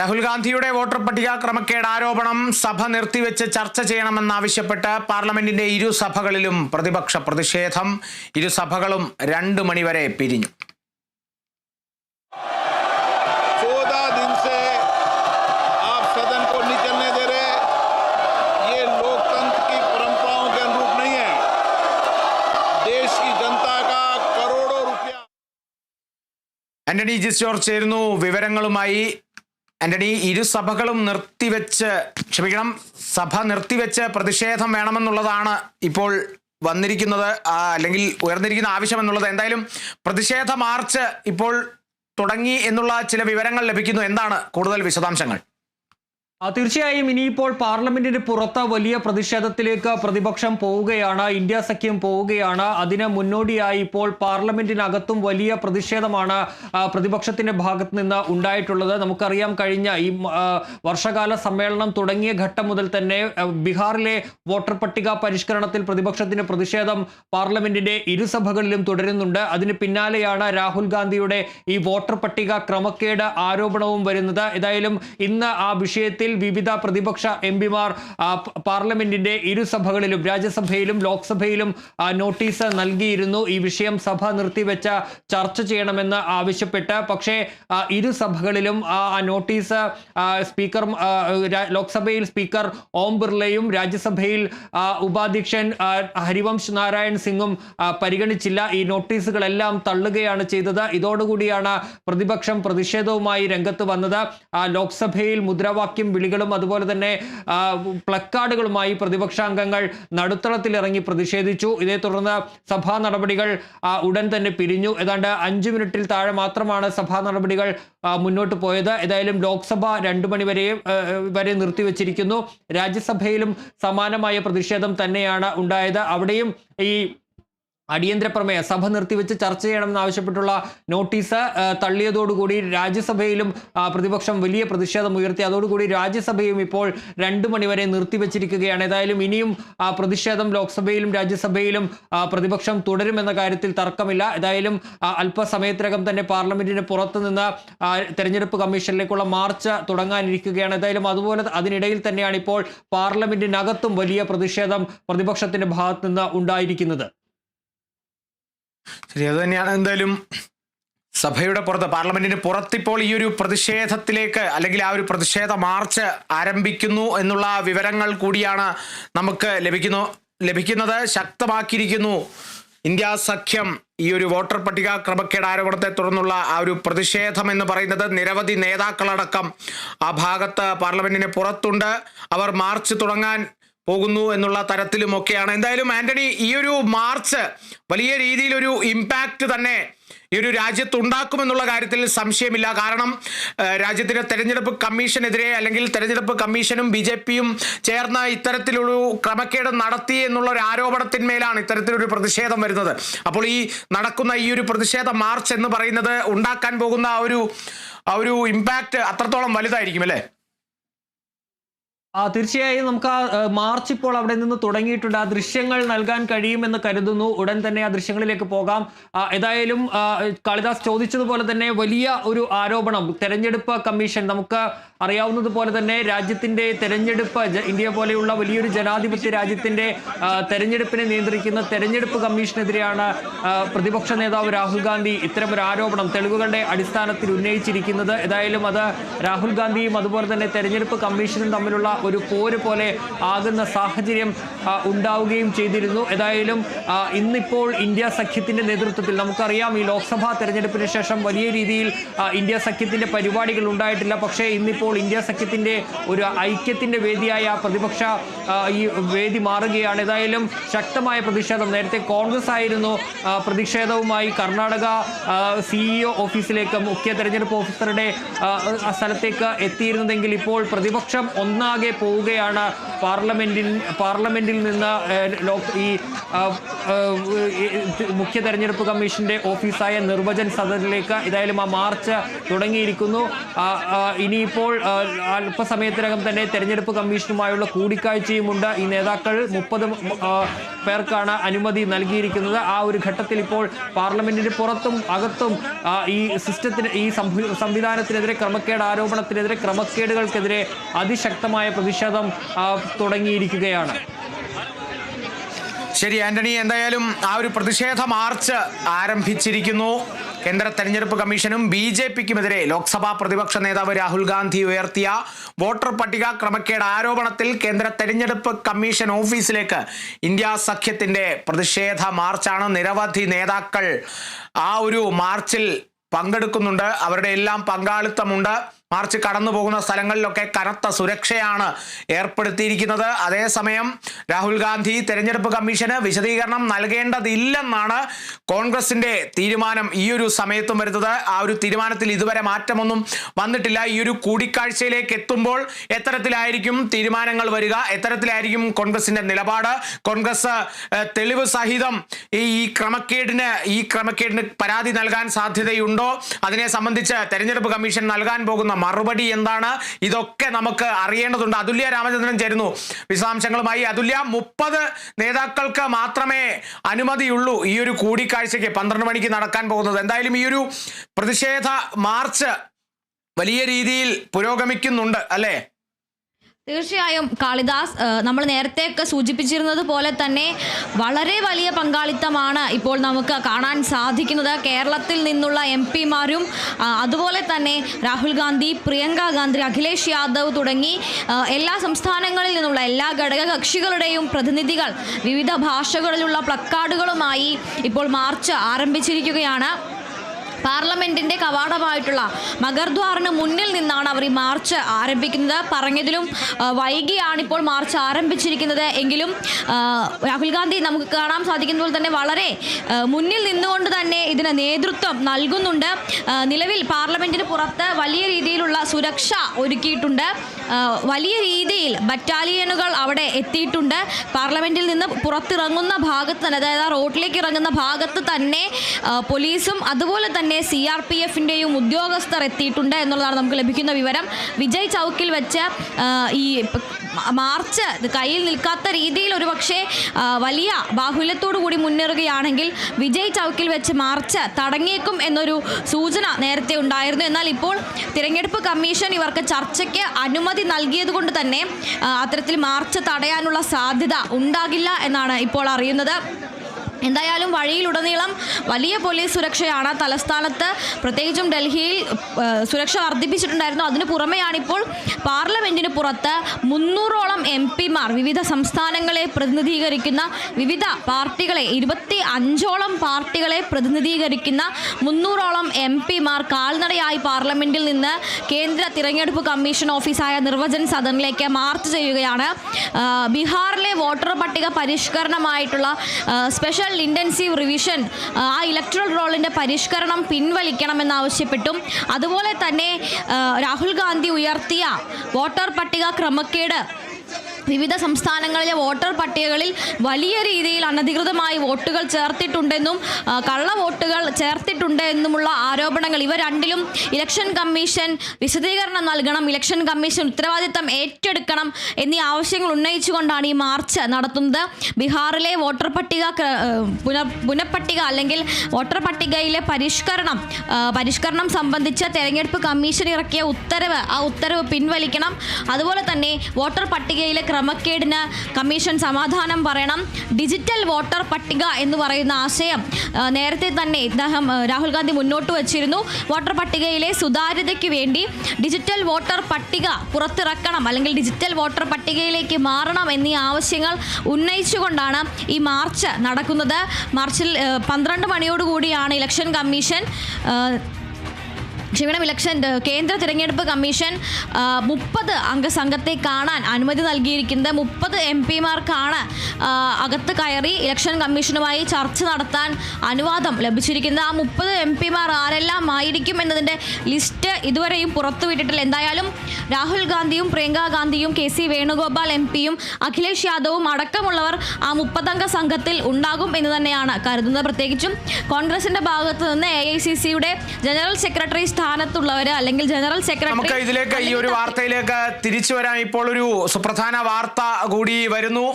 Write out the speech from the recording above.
രാഹുൽ ഗാന്ധിയുടെ വോട്ടർ പട്ടിക ക്രമക്കേട് ആരോപണം സഭ നിർത്തിവെച്ച് ചർച്ച ചെയ്യണമെന്നാവശ്യപ്പെട്ട് പാർലമെന്റിന്റെ ഇരു സഭകളിലും പ്രതിപക്ഷ പ്രതിഷേധം. ഇരു സഭകളും രണ്ട് മണിവരെ പിരിഞ്ഞു. ആന്റണി ജിസ്റ്റോർ ചേരുന്നു. വിവരങ്ങളുമായി ആന്റണി ഇരു സഭകളും നിർത്തിവെച്ച് ക്ഷമിക്കണം സഭ നിർത്തിവെച്ച് പ്രതിഷേധം വേണമെന്നുള്ളതാണ് ഇപ്പോൾ വന്നിരിക്കുന്നത് അല്ലെങ്കിൽ ഉയർന്നിരിക്കുന്ന ആവശ്യം എന്നുള്ളത് എന്തായാലും പ്രതിഷേധ മാർച്ച് ഇപ്പോൾ തുടങ്ങി എന്നുള്ള ചില വിവരങ്ങൾ ലഭിക്കുന്നു. എന്താണ് കൂടുതൽ വിശദാംശങ്ങൾ? തീർച്ചയായും ഇനിയിപ്പോൾ പാർലമെന്റിന് പുറത്ത് വലിയ പ്രതിഷേധത്തിലേക്ക് പ്രതിപക്ഷം പോവുകയാണ് ഇന്ത്യ സഖ്യം പോവുകയാണ്. അതിന് മുന്നോടിയായി ഇപ്പോൾ പാർലമെന്റിനകത്തും വലിയ പ്രതിഷേധമാണ് പ്രതിപക്ഷത്തിന്റെ ഭാഗത്ത് നിന്ന് ഉണ്ടായിട്ടുള്ളത്. നമുക്കറിയാം കഴിഞ്ഞ ഈ വർഷകാല സമ്മേളനം തുടങ്ങിയ ഘട്ടം മുതൽ തന്നെ ബീഹാറിലെ വോട്ടർ പട്ടിക പരിഷ്കരണത്തിൽ പ്രതിപക്ഷത്തിന്റെ പ്രതിഷേധം പാർലമെന്റിന്റെ ഇരുസഭകളിലും തുടരുന്നുണ്ട്. അതിന് പിന്നാലെയാണ് രാഹുൽ ഗാന്ധിയുടെ ഈ വോട്ടർ പട്ടിക ക്രമക്കേട് ആരോപണവും വരുന്നത്. ഏതായാലും ഇന്ന് ആ വിഷയത്തിൽ വിവിധ പ്രതിപക്ഷ എം പിമാർ പാർലമെന്റിന്റെ ഇരുസഭകളിലും രാജ്യസഭയിലും ലോക്സഭയിലും നോട്ടീസ് നൽകിയിരുന്നു. ഈ വിഷയം സഭ നിർത്തിവെച്ച ചർച്ച ചെയ്യണമെന്ന് ആവശ്യപ്പെട്ട് പക്ഷേ ഇരുസഭകളിലും ആ നോട്ടീസ് സ്പീക്കർ ലോക്സഭയിൽ സ്പീക്കർ ഓം ബിർളയും രാജ്യസഭയിൽ ഉപാധ്യക്ഷൻ ഹരിവംശ് നാരായൺ സിംഗും പരിഗണിച്ചില്ല. ഈ നോട്ടീസുകളെല്ലാം തള്ളുകയാണ് ചെയ്തത്. ഇതോടുകൂടിയാണ് പ്രതിപക്ഷം പ്രതിഷേധവുമായി രംഗത്ത് വന്നത്. ലോക്സഭയിൽ മുദ്രാവാക്യം വിളികളും അതുപോലെ തന്നെ പ്ലക്കാർഡുകളുമായി പ്രതിപക്ഷാംഗങ്ങൾ നടുത്തളത്തിലിറങ്ങി പ്രതിഷേധിച്ചു. ഇതേ തുടർന്ന് സഭാ നടപടികൾ ഉടൻ തന്നെ പിരിഞ്ഞു. ഏതാണ്ട് അഞ്ചു മിനിറ്റിൽ താഴെ മാത്രമാണ് സഭാ നടപടികൾ മുന്നോട്ട് പോയത്. ഏതായാലും ലോക്സഭ രണ്ടു മണിവരെയും വരെ നിർത്തിവെച്ചിരിക്കുന്നു. രാജ്യസഭയിലും സമാനമായ പ്രതിഷേധം തന്നെയാണ് ഉണ്ടായത്. അവിടെയും ഈ അടിയന്തര പ്രമേയം സഭ നിർത്തിവെച്ച് ചർച്ച ചെയ്യണമെന്ന് ആവശ്യപ്പെട്ടുള്ള നോട്ടീസ് തള്ളിയതോടുകൂടി രാജ്യസഭയിലും പ്രതിപക്ഷം വലിയ പ്രതിഷേധം ഉയർത്തി. അതോടുകൂടി രാജ്യസഭയും ഇപ്പോൾ രണ്ടു മണിവരെ നിർത്തിവെച്ചിരിക്കുകയാണ്. ഏതായാലും ഇനിയും പ്രതിഷേധം ലോക്സഭയിലും രാജ്യസഭയിലും പ്രതിപക്ഷം തുടരുമെന്ന കാര്യത്തിൽ തർക്കമില്ല. ഏതായാലും അല്പസമയത്തിനകം തന്നെ പാർലമെന്റിന് പുറത്തുനിന്ന് തെരഞ്ഞെടുപ്പ് കമ്മീഷനിലേക്കുള്ള മാർച്ച് തുടങ്ങാനിരിക്കുകയാണ്. ഏതായാലും അതുപോലെ അതിനിടയിൽ തന്നെയാണ് ഇപ്പോൾ പാർലമെന്റിനകത്തും വലിയ പ്രതിഷേധം പ്രതിപക്ഷത്തിന്റെ ഭാഗത്തുനിന്ന് ഉണ്ടായിരിക്കുന്നത്. ശരി അത് തന്നെയാണ് എന്തായാലും സഭയുടെ പുറത്ത് പാർലമെന്റിന് പുറത്തിപ്പോൾ ഈ ഒരു പ്രതിഷേധത്തിലേക്ക് അല്ലെങ്കിൽ ആ ഒരു പ്രതിഷേധ മാർച്ച് ആരംഭിക്കുന്നു എന്നുള്ള വിവരങ്ങൾ കൂടിയാണ് നമുക്ക് ലഭിക്കുന്നു ലഭിക്കുന്നത് ശക്തമാക്കിയിരിക്കുന്നു. ഇന്ത്യ സഖ്യം ഈ ഒരു വോട്ടർ പട്ടിക ക്രമക്കേട് ആരോപണത്തെ തുടർന്നുള്ള ആ ഒരു പ്രതിഷേധം എന്ന് പറയുന്നത് നിരവധി നേതാക്കളടക്കം ആ ഭാഗത്ത് പാർലമെന്റിന് പുറത്തുണ്ട്. അവർ മാർച്ച് തുടങ്ങാൻ പോകുന്നു എന്നുള്ള തരത്തിലുമൊക്കെയാണ്. എന്തായാലും ആന്റണി ഈ ഒരു മാർച്ച് വലിയ രീതിയിലൊരു ഇമ്പാക്റ്റ് തന്നെ ഈ ഒരു രാജ്യത്ത് ഉണ്ടാക്കുമെന്നുള്ള കാര്യത്തിൽ സംശയമില്ല. കാരണം രാജ്യത്തിന്റെ തെരഞ്ഞെടുപ്പ് കമ്മീഷനെതിരെ അല്ലെങ്കിൽ തെരഞ്ഞെടുപ്പ് കമ്മീഷനും ബി ജെ പിയും ചേർന്ന് ഇത്തരത്തിലൊരു ക്രമക്കേട് നടത്തി എന്നുള്ള ഒരു ആരോപണത്തിന്മേലാണ് ഇത്തരത്തിലൊരു പ്രതിഷേധം വരുന്നത്. അപ്പോൾ ഈ നടക്കുന്ന ഈ ഒരു പ്രതിഷേധ മാർച്ച് എന്ന് പറയുന്നത് ഉണ്ടാക്കാൻ പോകുന്ന ആ ഒരു ആ ഒരു ഇമ്പാക്റ്റ് അത്രത്തോളം വലുതായിരിക്കും അല്ലേ? ആ തീർച്ചയായും നമുക്ക് ആ മാർച്ച് ഇപ്പോൾ അവിടെ നിന്ന് തുടങ്ങിയിട്ടുണ്ട്. ആ ദൃശ്യങ്ങൾ നൽകാൻ കഴിയുമെന്ന് കരുതുന്നു. ഉടൻ തന്നെ ആ ദൃശ്യങ്ങളിലേക്ക് പോകാം. ഏതായാലും കാളിദാസ് ചോദിച്ചതുപോലെ തന്നെ വലിയ ഒരു ആരോപണം. തെരഞ്ഞെടുപ്പ് കമ്മീഷൻ നമുക്ക് അറിയാവുന്നതുപോലെ തന്നെ രാജ്യത്തിന്റെ തെരഞ്ഞെടുപ്പ് ഇന്ത്യ പോലെയുള്ള വലിയൊരു ജനാധിപത്യ രാജ്യത്തിന്റെ തെരഞ്ഞെടുപ്പിനെ നിയന്ത്രിക്കുന്ന തെരഞ്ഞെടുപ്പ് കമ്മീഷനെതിരെയാണ് പ്രതിപക്ഷ നേതാവ് രാഹുൽ ഗാന്ധി ഇത്തരം ഒരു ആരോപണം തെളിവുകളുടെ അടിസ്ഥാനത്തിൽ ഉന്നയിച്ചിരിക്കുന്നത്. ഏതായാലും അത് രാഹുൽ ഗാന്ധിയും അതുപോലെ തന്നെ തെരഞ്ഞെടുപ്പ് കമ്മീഷനും തമ്മിലുള്ള ഒരു പോര് പോലെ ആകുന്ന സാഹചര്യം ഉണ്ടാവുകയും ചെയ്തിരുന്നു. ഏതായാലും ഇന്നിപ്പോൾ ഇന്ത്യ സഖ്യത്തിന്റെ നേതൃത്വത്തിൽ നമുക്കറിയാം ഈ ലോക്സഭാ തെരഞ്ഞെടുപ്പിന് ശേഷം വലിയ രീതിയിൽ ഇന്ത്യ സഖ്യത്തിന്റെ പരിപാടികൾ ഉണ്ടായിട്ടില്ല. പക്ഷേ ഇന്നിപ്പോൾ ഇന്ത്യ സഖ്യത്തിന്റെ ഒരു ഐക്യത്തിന്റെ വേദിയായ പ്രതിപക്ഷ ഈ വേദി മാറുകയാണ്. ഏതായാലും ശക്തമായ പ്രതിഷേധം. നേരത്തെ കോൺഗ്രസ് ആയിരുന്നു പ്രതിഷേധവുമായി കർണാടക സിഇഒ ഓഫീസിലേക്ക് മുഖ്യ തെരഞ്ഞെടുപ്പ് ഓഫീസറുടെ സ്ഥലത്തേക്ക് എത്തിയിരുന്നതെങ്കിൽ ഇപ്പോൾ പ്രതിപക്ഷം ഒന്നാകെ പോവുകയാണ്. പാർലമെന്റിൽ പാർലമെന്റിൽ നിന്ന് ഈ മുഖ്യ തെരഞ്ഞെടുപ്പ് കമ്മീഷന്റെ ഓഫീസായ നിർവചൻ സദനിലേക്ക് ഏതായാലും ആ മാർച്ച് തുടങ്ങിയിരിക്കുന്നു. ഇനിയിപ്പോൾ അല്പസമയത്തിനകം തന്നെ തെരഞ്ഞെടുപ്പ് കമ്മീഷനുമായുള്ള കൂടിക്കാഴ്ചയുമുണ്ട്. ഈ നേതാക്കൾ മുപ്പത് പേർക്കാണ് അനുമതി നൽകിയിരിക്കുന്നത്. ആ ഒരു ഘട്ടത്തിൽ ഇപ്പോൾ പാർലമെന്റിന് പുറത്തും അകത്തും ഈ സിസ്റ്റത്തിന് ഈ സംവി- സംവിധാനത്തിനെതിരെ ക്രമക്കേട് ആരോപണത്തിനെതിരെ ക്രമക്കേടുകൾക്കെതിരെ അതിശക്തമായ പ്രതിഷേധം തുടങ്ങിയിരിക്കുകയാണ്. ശരി ആന്റണി എന്തായാലും ആ ഒരു പ്രതിഷേധ മാർച്ച് ആരംഭിച്ചിരിക്കുന്നു. കേന്ദ്ര തെരഞ്ഞെടുപ്പ് കമ്മീഷനും ബി ജെ പിക്കുമെതിരെ ലോക്സഭാ പ്രതിപക്ഷ നേതാവ് രാഹുൽ ഗാന്ധി ഉയർത്തിയ വോട്ടർ പട്ടിക ക്രമക്കേട് ആരോപണത്തിൽ കേന്ദ്ര തെരഞ്ഞെടുപ്പ് കമ്മീഷൻ ഓഫീസിലേക്ക് ഇന്ത്യ സഖ്യത്തിന്റെ പ്രതിഷേധ മാർച്ചാണ്. നിരവധി നേതാക്കൾ ആ ഒരു മാർച്ചിൽ പങ്കെടുക്കുന്നുണ്ട്. അവരുടെ എല്ലാം പങ്കാളിത്തമുണ്ട്. മാർച്ച് കടന്നു പോകുന്ന സ്ഥലങ്ങളിലൊക്കെ കനത്ത സുരക്ഷയാണ് ഏർപ്പെടുത്തിയിരിക്കുന്നത്. അതേസമയം രാഹുൽ ഗാന്ധി തെരഞ്ഞെടുപ്പ് കമ്മീഷന് വിശദീകരണം നൽകേണ്ടതില്ലെന്നാണ് കോൺഗ്രസിന്റെ തീരുമാനം ഈ ഒരു സമയത്തും വരുന്നത്. ആ ഒരു തീരുമാനത്തിൽ ഇതുവരെ മാറ്റമൊന്നും വന്നിട്ടില്ല. ഈ ഒരു കൂടിക്കാഴ്ചയിലേക്ക് എത്തുമ്പോൾ എത്തരത്തിലായിരിക്കും തീരുമാനങ്ങൾ വരിക. എത്തരത്തിലായിരിക്കും കോൺഗ്രസിന്റെ നിലപാട്. കോൺഗ്രസ് തെളിവ് സഹിതം ഈ ക്രമക്കേടിന് ഈ ക്രമക്കേടിന് പരാതി നൽകാൻ സാധ്യതയുണ്ടോ? അതിനെ സംബന്ധിച്ച് തെരഞ്ഞെടുപ്പ് കമ്മീഷൻ നൽകാൻ പോകുന്ന മറുപടി എന്താണ്? ഇതൊക്കെ നമുക്ക് അറിയേണ്ടതുണ്ട്. അതുല്യ രാമചന്ദ്രൻ ചേരുന്നു. വിശദാംശങ്ങളുമായി അതുല്യ. മുപ്പത് നേതാക്കൾക്ക് മാത്രമേ അനുമതിയുള്ളൂ ഈ ഒരു കൂടിക്കാഴ്ചയ്ക്ക് പന്ത്രണ്ട് മണിക്ക് നടക്കാൻ പോകുന്നത്. എന്തായാലും ഈ ഒരു പ്രതിഷേധ മാർച്ച് വലിയ രീതിയിൽ പുരോഗമിക്കുന്നുണ്ട് അല്ലേ? തീർച്ചയായും കാളിദാസ് നമ്മൾ നേരത്തെയൊക്കെ സൂചിപ്പിച്ചിരുന്നത് പോലെ തന്നെ വളരെ വലിയ പങ്കാളിത്തമാണ് ഇപ്പോൾ നമുക്ക് കാണാൻ സാധിക്കുന്നത്. കേരളത്തിൽ നിന്നുള്ള എം പിമാരും അതുപോലെ തന്നെ രാഹുൽ ഗാന്ധി പ്രിയങ്ക ഗാന്ധി അഖിലേഷ് യാദവ് തുടങ്ങി എല്ലാ സംസ്ഥാനങ്ങളിൽ നിന്നുള്ള എല്ലാ ഘടക കക്ഷികളുടെയും പ്രതിനിധികൾ വിവിധ ഭാഷകളിലുള്ള പ്ലക്കാർഡുകളുമായി ഇപ്പോൾ മാർച്ച് ആരംഭിച്ചിരിക്കുകയാണ്. പാർലമെന്റിന്റെ കവാടമായിട്ടുള്ള മഗർദ്വാറിന് മുന്നിൽ നിന്നാണ് അവർ ഈ മാർച്ച് ആരംഭിക്കുന്നത്. പറഞ്ഞതിലും വൈകിയാണ് ഇപ്പോൾ മാർച്ച് ആരംഭിച്ചിരിക്കുന്നത്. എങ്കിലും രാഹുൽ ഗാന്ധി നമുക്ക് കാണാൻ സാധിക്കുന്ന പോലെ തന്നെ വളരെ മുന്നിൽ നിന്നുകൊണ്ട് തന്നെ ഇതിന് നേതൃത്വം നൽകുന്നുണ്ട്. നിലവിൽ പാർലമെന്റിന് പുറത്ത് വലിയ രീതിയിലുള്ള സുരക്ഷ ഒരുക്കിയിട്ടുണ്ട്. വലിയ രീതിയിൽ ബറ്റാലിയനുകൾ അവിടെ എത്തിയിട്ടുണ്ട്. പാർലമെന്റിൽ നിന്ന് പുറത്തിറങ്ങുന്ന ഭാഗത്ത് തന്നെ അതായത് ആ റോഡിലേക്ക് ഇറങ്ങുന്ന ഭാഗത്ത് തന്നെ പോലീസും അതുപോലെ തന്നെ സി ആർ പി എഫിന്റെയും ഉദ്യോഗസ്ഥർ എത്തിയിട്ടുണ്ട് എന്നുള്ളതാണ് നമുക്ക് ലഭിക്കുന്ന വിവരം. വിജയ് ചൗക്കിൽ വെച്ച് ഈ മാർച്ച് കയ്യിൽ നിൽക്കാത്ത രീതിയിൽ ഒരു പക്ഷേ വലിയ ബാഹുല്യത്തോടു കൂടി മുന്നേറുകയാണെങ്കിൽ വിജയ് ചൗക്കിൽ വെച്ച് മാർച്ച് തടങ്ങിയേക്കും എന്നൊരു സൂചന നേരത്തെ ഉണ്ടായിരുന്നു. എന്നാൽ ഇപ്പോൾ തിരഞ്ഞെടുപ്പ് കമ്മീഷൻ ഇവർക്ക് ചർച്ചയ്ക്ക് അനുമതി നൽകിയത് കൊണ്ട് തന്നെ അത്തരത്തിൽ മാർച്ച് തടയാനുള്ള സാധ്യത ഉണ്ടാകില്ല എന്നാണ് ഇപ്പോൾ അറിയുന്നത്. എന്തായാലും വഴിയിലുടനീളം വലിയ പോലീസ് സുരക്ഷയാണ്. തലസ്ഥാനത്ത് പ്രത്യേകിച്ചും ഡൽഹിയിൽ സുരക്ഷ വർദ്ധിപ്പിച്ചിട്ടുണ്ടായിരുന്നു. അതിനു പുറമെയാണിപ്പോൾ പാർലമെന്റിന് പുറത്ത് മുന്നൂറോളം എം പിമാർ വിവിധ സംസ്ഥാനങ്ങളെ പ്രതിനിധീകരിക്കുന്ന വിവിധ പാർട്ടികളെ ഇരുപത്തി അഞ്ചോളം പാർട്ടികളെ പ്രതിനിധീകരിക്കുന്ന മുന്നൂറോളം എം പിമാർ കാൽനടയായി പാർലമെന്റിൽ നിന്ന് കേന്ദ്ര തിരഞ്ഞെടുപ്പ് കമ്മീഷൻ ഓഫീസായ നിർവചൻ സദനിലേക്ക് മാർച്ച് ചെയ്യുകയാണ്. ബീഹാറിലെ വോട്ടർ പട്ടിക പരിഷ്കരണമായിട്ടുള്ള ആ, ഇന്റൻസീവ് റിവിഷൻ ആ ഇലക്ട്രൽ റോളിന്റെ പരിഷ്കരണം പിൻവലിക്കണമെന്നാവശ്യപ്പെട്ടും. അതുപോലെ തന്നെ രാഹുൽ ഗാന്ധി ഉയർത്തിയ വോട്ടർ പട്ടിക ക്രമക്കേട് വിവിധ സംസ്ഥാനങ്ങളിലെ വോട്ടർ പട്ടികകളിൽ വലിയ രീതിയിൽ അനധികൃതമായി വോട്ടുകൾ ചേർത്തിട്ടുണ്ടെന്നും കള്ള വോട്ടുകൾ ചേർത്തിട്ടുണ്ട് എന്നുമുള്ള ആരോപണങ്ങൾ. ഇവ രണ്ടിലും ഇലക്ഷൻ കമ്മീഷൻ വിശദീകരണം നൽകണം ഇലക്ഷൻ കമ്മീഷൻ ഉത്തരവാദിത്തം ഏറ്റെടുക്കണം എന്നീ ആവശ്യങ്ങൾ ഉന്നയിച്ചുകൊണ്ടാണ് ഈ മാർച്ച് നടത്തുന്നത്. ബീഹാറിലെ വോട്ടർ പട്ടിക പുനഃ പുനഃപട്ടിക അല്ലെങ്കിൽ വോട്ടർ പട്ടികയിലെ പരിഷ്കരണം പരിഷ്കരണം സംബന്ധിച്ച തെരഞ്ഞെടുപ്പ് കമ്മീഷൻ ഇറക്കിയ ഉത്തരവ് ആ ഉത്തരവ് പിൻവലിക്കണം. അതുപോലെ തന്നെ വോട്ടർ പട്ടികയിലെ ക്രമക്കേടിന് കമ്മീഷൻ സമാധാനം പറയണം. ഡിജിറ്റൽ വോട്ടർ പട്ടിക എന്ന് പറയുന്ന ആശയം നേരത്തെ തന്നെ ഇദ്ദേഹം രാഹുൽ ഗാന്ധി മുന്നോട്ട് വച്ചിരുന്നു. വോട്ടർ പട്ടികയിലെ സുതാര്യതയ്ക്ക് വേണ്ടി ഡിജിറ്റൽ വോട്ടർ പട്ടിക പുറത്തിറക്കണം അല്ലെങ്കിൽ ഡിജിറ്റൽ വോട്ടർ പട്ടികയിലേക്ക് മാറണം എന്നീ ആവശ്യങ്ങൾ ഉന്നയിച്ചുകൊണ്ടാണ് ഈ മാർച്ച് നടക്കുന്നത്. മാർച്ചിൽ പന്ത്രണ്ട് മണിയോടുകൂടിയാണ് ഇലക്ഷൻ കമ്മീഷൻ ക്ഷമിക്കണം ഇലക്ഷൻ കേന്ദ്ര തിരഞ്ഞെടുപ്പ് കമ്മീഷൻ മുപ്പത് അംഗ സംഘത്തെ കാണാൻ അനുമതി നൽകിയിരിക്കുന്നത് മുപ്പത് എം പിമാർക്കാണ്. അകത്ത് കയറി ഇലക്ഷൻ കമ്മീഷനുമായി ചർച്ച നടത്താൻ അനുവാദം ലഭിച്ചിരിക്കുന്നത്. ആ മുപ്പത് എം പിമാർ ആരെല്ലാം ആയിരിക്കും എന്നതിന്റെ ലിസ്റ്റ് ഇതുവരെയും പുറത്തുവിട്ടിട്ടില്ല എന്തായാലും രാഹുൽ ഗാന്ധിയും പ്രിയങ്ക ഗാന്ധിയും കെ സി വേണുഗോപാൽ എം പിയും അഖിലേഷ് യാദവും അടക്കമുള്ളവർ ആ മുപ്പതംഗ സംഘത്തിൽ ഉണ്ടാകും എന്ന് തന്നെയാണ് കരുതുന്നത്. പ്രത്യേകിച്ചും കോൺഗ്രസിന്റെ ഭാഗത്തു നിന്ന് എ ഐ സി സിയുടെ ജനറൽ സെക്രട്ടറി സ്ഥാനത്തുള്ളവർ അല്ലെങ്കിൽ ജനറൽ സെക്രട്ടറി നമുക്ക് ഇതിലേക്ക് ഈ ഒരു വാർത്തയിലേക്ക് തിരിച്ചു വരാം. ഇപ്പോൾ ഒരു സുപ്രധാന വാർത്ത കൂടി വരുന്നു.